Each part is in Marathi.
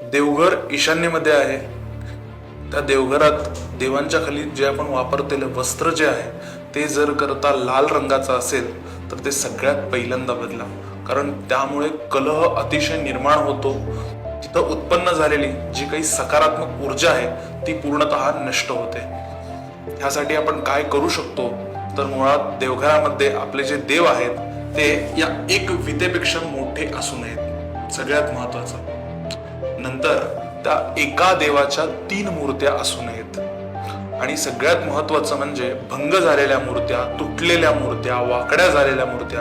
देवघर ईशान्येमध्ये आहे. त्या देवघरात देवांच्या खाली जे आपण वापरलेलं वस्त्र जे आहे ते जर करता लाल रंगाचं असेल तर ते सगळ्यात पहिल्यांदा बदला. कारण त्यामुळे कलह अतिशय निर्माण होतो. तिथं उत्पन्न झालेली जी काही सकारात्मक ऊर्जा आहे ती पूर्णतः नष्ट होते. ह्यासाठी आपण काय करू शकतो? तर मुळात देवघरामध्ये आपले जे देव आहेत ते या एक वितेपेक्षा मोठे असू नयेत. सगळ्यात महत्वाचं नंतर त्या एका देवाच्या तीन मूर्त्या असू नयेत. आणि सगळ्यात महत्वाचं म्हणजे भंग झालेल्या मूर्त्या तुटलेल्या मूर्त्या वाकड्या झालेल्या मूर्त्या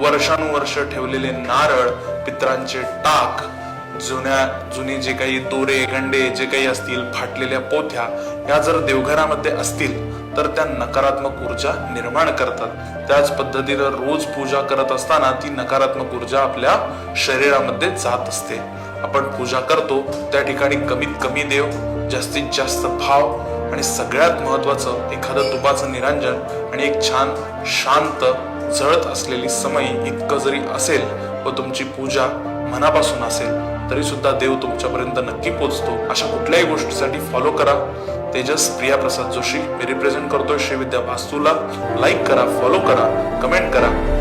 वर्षानुवर्ष ठेवलेले नारळ पित्रांचे टाक जुन्या जुने जे काही दोरे गंडे जे काही असतील फाटलेल्या पोथ्या या जर देवघरामध्ये असतील तर त्या नकारात्मक ऊर्जा निर्माण करतात. त्याच पद्धतीनं रोज पूजा करत असताना ती नकारात्मक ऊर्जा आपल्या शरीरामध्ये जात असते. आपण पूजा करतो त्या ठिकाणी कमीत कमी देव जास्तीत जास्त भाव आणि सगळ्यात महत्वाचं एखादं तुपाचं निरांजन आणि एक छान शांत जळत असलेली समय इतकं जरी असेल व तुमची पूजा मनापासून असेल तरी सुद्धा देव तुमच्यापर्यंत नक्की पोचतो. अशा कुठल्याही गोष्टीसाठी फॉलो करा. तेजस प्रिया प्रसाद जोशी मी रिप्रेझेंट करतोय श्रीविद्या वास्तूला. लाईक करा फॉलो करा कमेंट करा.